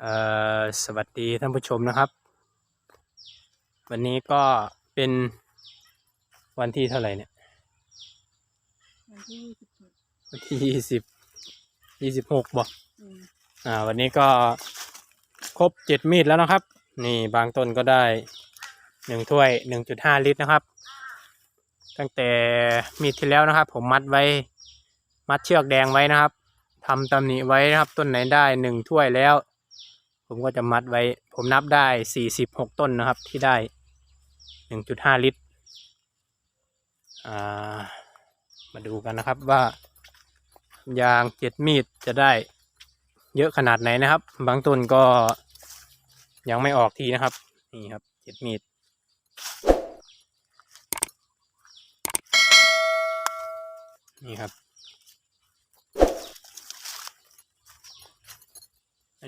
เอ่อสวัสดีท่านผู้ชมนะครับ วันนี้ก็เป็นวันที่เท่าไหร่เนี่ย วันที่ยี่สิบหกวันที่ยี่สิบยี่สิบหกบ่อืมอ่า วันนี้ก็ครบเจ็ดมีดแล้วนะครับ นี่บางต้นก็ได้หนึ่งถ้วยหนึ่งจุดห้าลิตรนะครับ ตั้งแต่มีดที่แล้วนะครับ ผมมัดไว้ มัดเชือกแดงไว้นะครับทำตำหนิไว้นะครับ ต้นไหนได้หนึ่งถ้วยแล้ว ผมก็จะมัดไว้ ผมนับได้สี่สิบหกต้นนะครับ ที่ได้หนึ่งจุดห้าลิตร อ่า มาดูกันนะครับว่ายางเจ็ดมีดจะได้เยอะขนาดไหนนะครับ บางต้นก็ยังไม่ออกทีนะครับ นี่ครับเจ็ดมีดนี่ครับ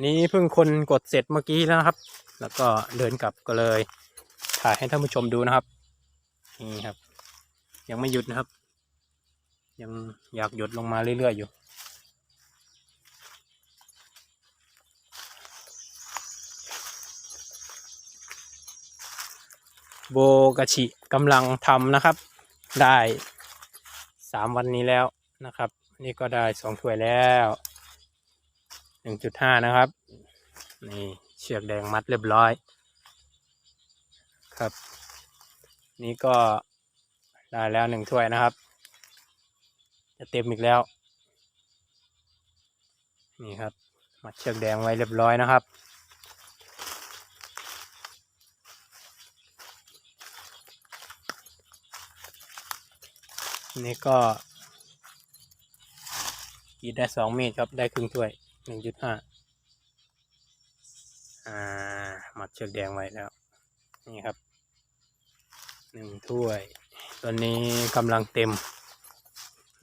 นนี้เพิ่งคนกดเสร็จเมื่อกี้แล้วนะครับ แล้วก็เดินกลับก็เลย ถ่ายให้ท่านผู้ชมดูนะครับ นี่ครับ ยังไม่หยุดนะครับ ยังอยากหยดลงมาเรื่อยๆอยู่โบกชิกำลังทำนะครับ ได้สามวันนี้แล้วนะครับ นี่ก็ได้สองถ้วยแล้ว หนึ่งจุดห้านะครับ นี่เชือกแดงมัดเรียบร้อย ครับ นี่ก็ได้แล้วหนึ่งถ้วยนะครับ จะเต็มอีกแล้ว นี่ครับ มัดเชือกแดงไว้เรียบร้อยนะครับนี่ก็กรีดได้สองเมตรครับ ได้ครึ่งถ้วย หนึ่งจุดห้าอ่ามัดเชือกแดงไว้แล้ว นี่ครับหนึ่งถ้วย ตอนนี้กำลังเต็ม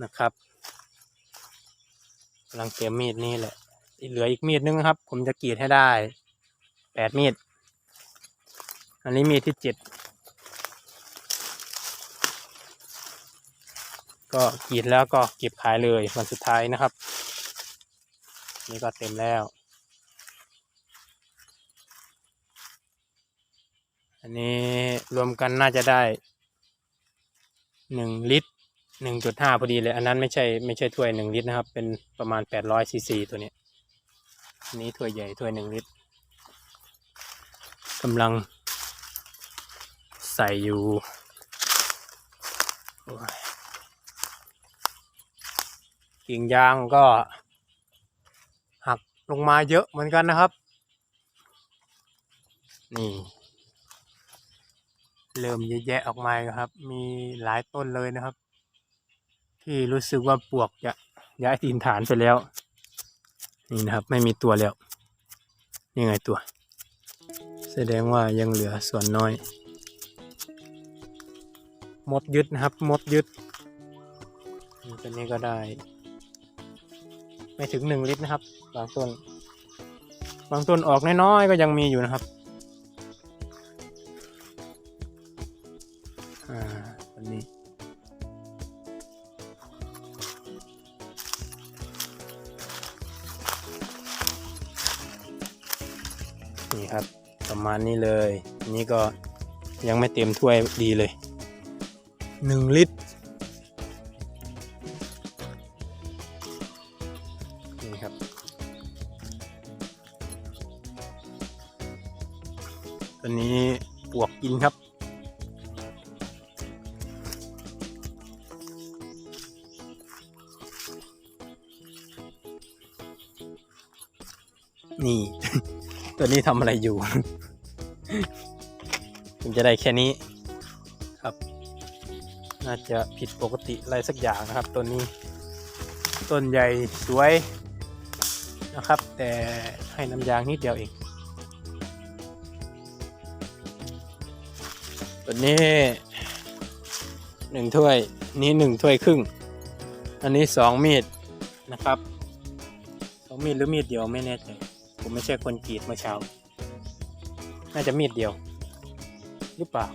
นะครับกำลังเต็มมีดนี่แหละเหลืออีกมีดนึงครับ ผมจะกรีดให้ได้แปดมีด อันนี้มีดที่เจ็ดก็กรีดแล้วก็เก็บขายเลยวันสุดท้ายนะครับ นี่ก็เต็มแล้ว อันนี้รวมกันน่าจะได้หนึ่งลิตรหนึ่งจุดห้าพอดีเลย อันนั้นไม่ใช่ไม่ใช่ถ้วยหนึ่งลิตรนะครับ เป็นประมาณแปดร้อยซีซีตัวนี้อันนี้ถ้วยใหญ่ถ้วยหนึ่งลิตรกำลังใส่อยู่กิ่งยางก็ ลงมาเยอะเหมือนกันนะครับ นี่ เริ่มแยะๆออกมาครับ มีหลายต้นเลยนะครับ ที่รู้สึกว่าปวกจะย้ายถิ่นฐานไปแล้ว นี่นะครับ ไม่มีตัวแล้วนี่ไงตัว แสดงว่ายังเหลือส่วนน้อย มดยึดนะครับ มดยึดตัวนี้ก็ได้ ไม่ถึงหนึ่งลิตรนะครับ บางต้น บางต้นออกน้อยๆก็ยังมีอยู่นะครับอ่าอันนี้นี่ครับประมาณนี้เลยนนี้ก็ยังไม่เต็มถ้วยดีเลยหนึ่งลิตร วกกินครับ นี่ ตัวนี้ทำอะไรอยู่ถึงจะได้แค่นี้ครับ น่าจะผิดปกติอะไรสักอย่างนะครับต้นนี้ ต้นใหญ่สวยนะครับ แต่ให้น้ำยางนิดเดียวเอง ตัวนี้หนึ่งถ้วย นี้หนึ่งถ้วยครึ่ง อันนี้สองมีดนะครับสองมีดหรือมีดเดียวไม่แน่ใจผมไม่ใช่คนกรีดเมื่อเช้า น่าจะมีดเดียว หรือเปล่า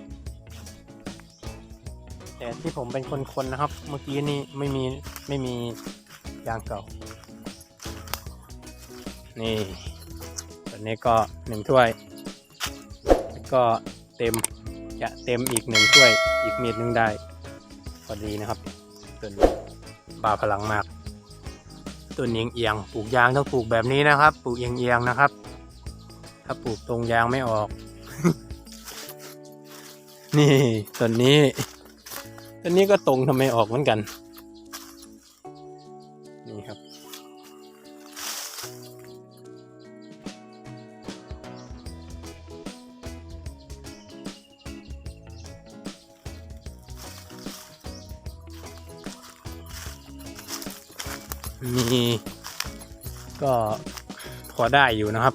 แต่ที่ผมเป็นคนคนนะครับ เมื่อกี้นี่ไม่มีไม่มียางเก่า นี่ตัวนนี้ก็หนึ่งถ้วย ก็เต็ม จะเต็มอีกหนึ่งถ้วยอีกเมีดหนึงได้พอดีนะครับต้นบาพลังมากต้นเอียงเอียงปลูกยางต้องปลูกแบบนี้นะครับ ปลูกเอียงเอียงนะครับ ถ้าปลูกตรงยางไม่ออก นี่ต้นนี้ต้นนี้ก็ตรงทำไมออกเหมือนกัน นี่ครับ มีก็พอได้อยู่นะครับ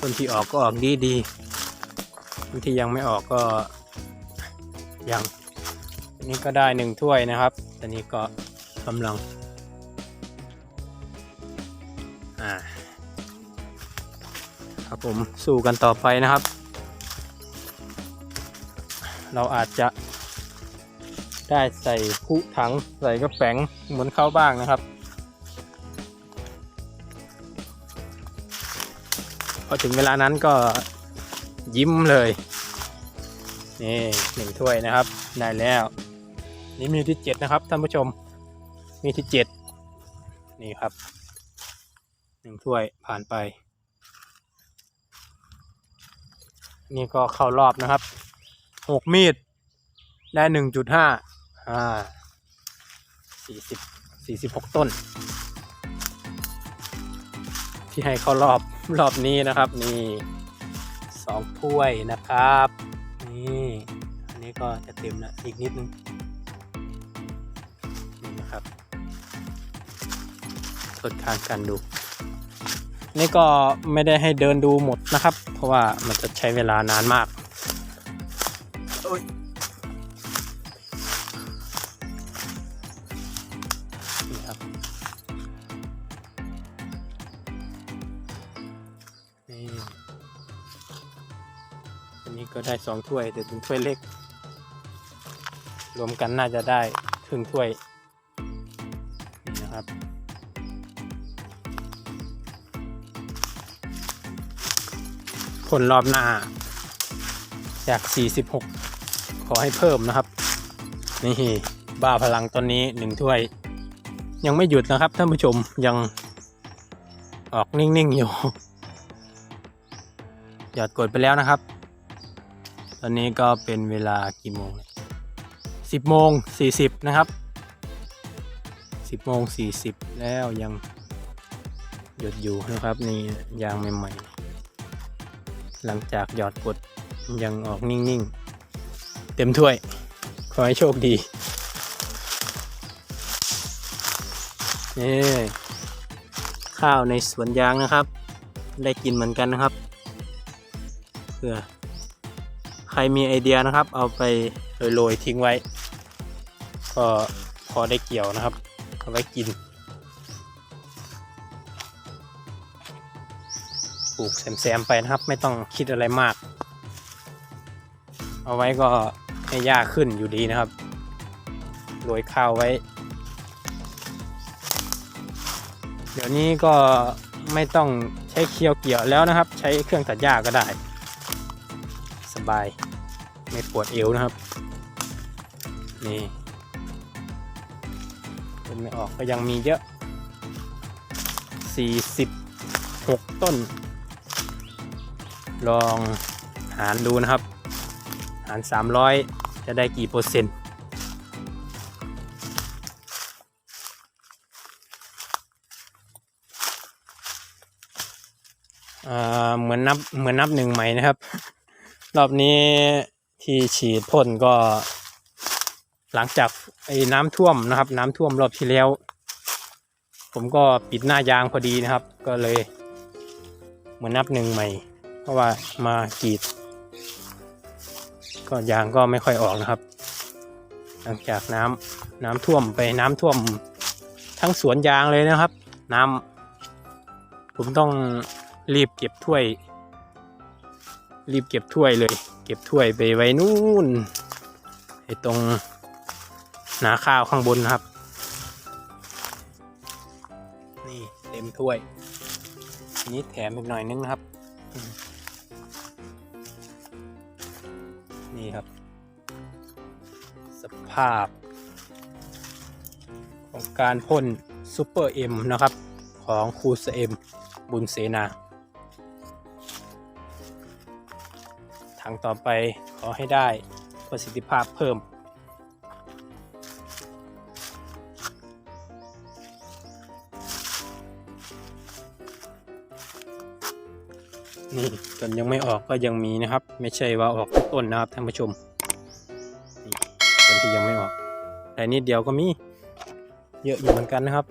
คนที่ออกก็ออกดีดีๆคนที่ยังไม่ออกก็ยังอันนี้ก็ได้หนึ่งถ้วยนะครับอันนี้ก็กำลังอ่าครับผมสู้กันต่อไปนะครับ เราอาจจะ ได้ใส่คุถังใส่กระแป๋งเหมือนเขาบ้างนะครับพอถึงเวลานั้นก็ยิ้มเลยนี่หนึ่งถ้วยนะครับได้แล้ว นี่มีที่เจ็ดนะครับท่านผู้ชม มีที่เจ็ดนี่ครับหนึ่งถ้วยผ่านไป นี่ก็เข้ารอบนะครับหกมีดได้หนึ่งจุดห้า อ่าสี่สิบสี่สิบหกต้น ที่ให้เข้ารอบรอบนี้นะครับ นี่สองถ้วยนะครับ นี่อันนี้ก็จะเต็มล้วอีกนิดนึงนี่นะครับทดทางกันดู นี่ก็ไม่ได้ให้เดินดูหมดนะครับ เพราะว่ามันจะใช้เวลานานมาก นี้ก็ได้สองถ้วยแต่เป็นถ้วยเล็ก รวมกันน่าจะได้ครึ่งถ้วยนี่นะครับผลรอบหน้า จาก 46 ขอให้เพิ่มนะครับ นี่บ้าพลังตอนนี้หนึ่งถ้วย ยังไม่หยุดนะครับท่านผู้ชมยังออกนิ่ง ๆ อยู่ หยอดกดไปแล้วนะครับ อนนี้ก็เป็นเวลากี่โมงสิบโมงสี่สิบนะครับสิบโมงสี่สิบแล้วยังหยดอยู่นะครับนี่ยางใหม่ๆหลังจากหยอดกดยังออกนิ่งๆ เต็มถ้วย ขอให้โชคดีนี่ข้าวในสวนยางนะครับ ได้กินเหมือนกันนะครับเพื่อ ใครมีไอเดียนะครับ เอาไปโรยๆทิ้งไว้ ก็พอได้เกี่ยวนะครับเอาไว้กินปลูกแซมๆไปนะครับ ไม่ต้องคิดอะไรมาก เอาไว้ก็ให้หญ้าขึ้นอยู่ดีนะครับโรยข้าวไว้ เดี๋ยวนี้ก็ไม่ต้องใช้เคียวเกี่ยวแล้วนะครับ ใช้เครื่องตัดหญ้าก็ได้ สบาย ไม่ปวดเอวนะครับ นี่เป็นไม่ออกก็ยังมีเยอะ 46 ต้น ลองหารดูนะครับ หาร 300 จะได้กี่เปอร์เซ็นต์เหมือนนับเหมือนนับหนึ่งใหม่นะครับ รอบนี้ ที่ฉีดพ่นก็ หลังจากไอ้น้ำท่วมนะครับ น้ำท่วมรอบที่แล้ว ผมก็ปิดหน้ายางพอดีนะครับ ก็เลยเหมือนนับหนึ่งใหม่ เพราะว่ามากรีด ก็ยางก็ไม่ค่อยออกนะครับ หลังจากน้ำน้ำท่วมไปน้ำท่วมทั้งสวนยางเลยนะครับ น้ำผมต้องรีบเก็บถ้วย รีบเก็บถ้วยเลย เก็บถ้วยไปไว้นู่นไอ้ตรงนาข้าวข้างบนครับ นี่เต็มถ้วย นี้แถมอีกหน่อยนึงนะครับ นี่ครับ สภาพ ของการพ่นซูเปอร์เอ็มนะครับ ของครูสเอ็มบุญเสนา ทางต่อไปขอให้ได้ประสิทธิภาพเพิ่ม นี่ต้นยังไม่ออกก็ยังมีนะครับ ไม่ใช่ว่าออกทุกต้นนะครับท่านผู้ชมนี่ต้นที่ยังไม่ออกแต่นิดเดียวก็มีเยอะอยู่เหมือนกันนะครับ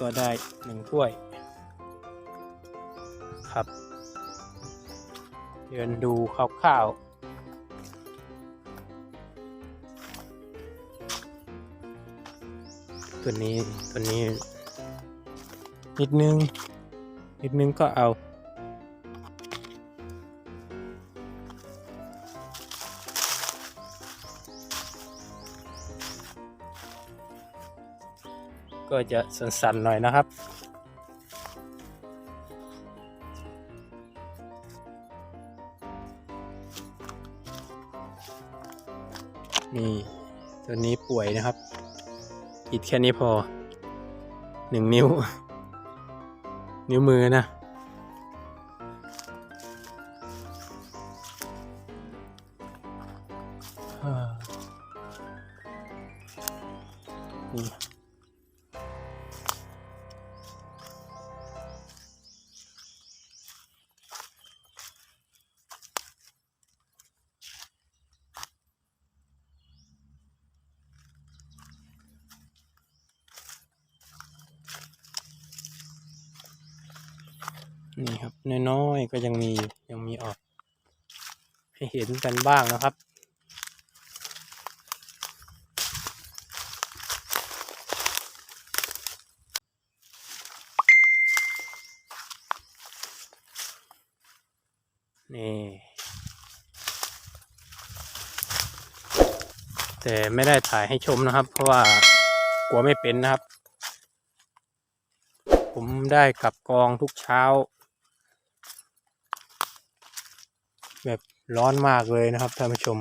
ก็ได้หนึ่งถ้วย ครับ เดินดูคร่าวๆตัวนี้ตัวนี้ นิดนึง นิดนึงก็เอา ก็จะสั่นๆหน่อยนะครับ นี่ตัวนี้ป่วยนะครับอีดแค่นี้พอหนึ่งนิ้ว นิ้วมือนะอ่า น้ก็ยังมียังมีออก ให้เห็นกันบ้างนะครับ นี่แต่ไม่ได้ถ่ายให้ชมนะครับ เพราะว่ากลัวไม่เป็นนะครับ ผมได้กลับกองทุกเช้า แบบร้อนมากเลยนะครับท่านผู้ชม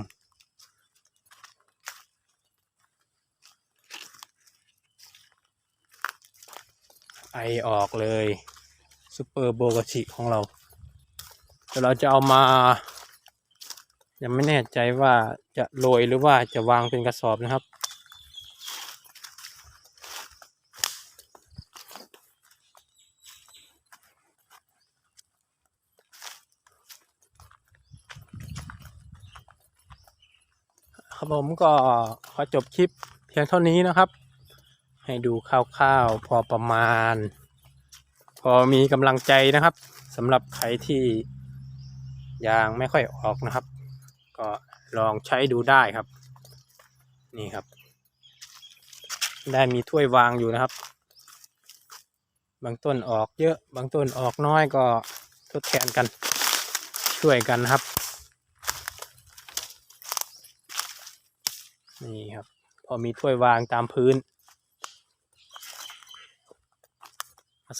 ไอออกเลยซูเปอร์โบกชิของเราเดี๋ยวเราจะเอามา ยังไม่แน่ใจว่าจะโรยหรือว่าจะวางเป็นกระสอบนะครับ ครับผมก็ขอจบคลิปเพียงเท่านี้นะครับ ให้ดูคร่าวๆพอประมาณ พอมีกำลังใจนะครับสำหรับใครที่ยางไม่ค่อยออกนะครับ ก็ลองใช้ดูได้ครับ นี่ครับ ได้มีถ้วยวางอยู่นะครับ บางต้นออกเยอะบางต้นออกน้อยก็ทดแทนกันช่วยกันครับ นี่ครับ พอมีถ้วยวางตามพื้น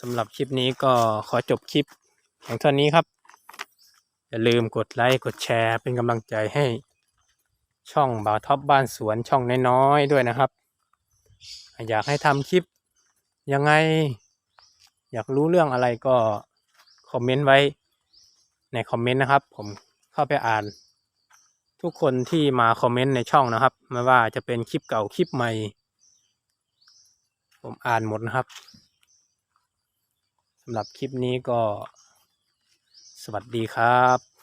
สำหรับคลิปนี้ก็ขอจบคลิปเพียงเท่านี้ครับ อย่าลืมกดไลค์กดแชร์เป็นกำลังใจให้ช่องบ่าวท็อปบ้านสวนช่องน้อยๆด้วยนะครับ อยากให้ทำคลิปยังไง อยากรู้เรื่องอะไรก็คอมเมนต์ไว้ในคอมเมนต์นะครับ ผมเข้าไปอ่าน ทุกคนที่มาคอมเมนต์ในช่องนะครับ ไม่ว่าจะเป็นคลิปเก่าคลิปใหม่ ผมอ่านหมดนะครับสำหรับคลิปนี้ก็สวัสดีครับ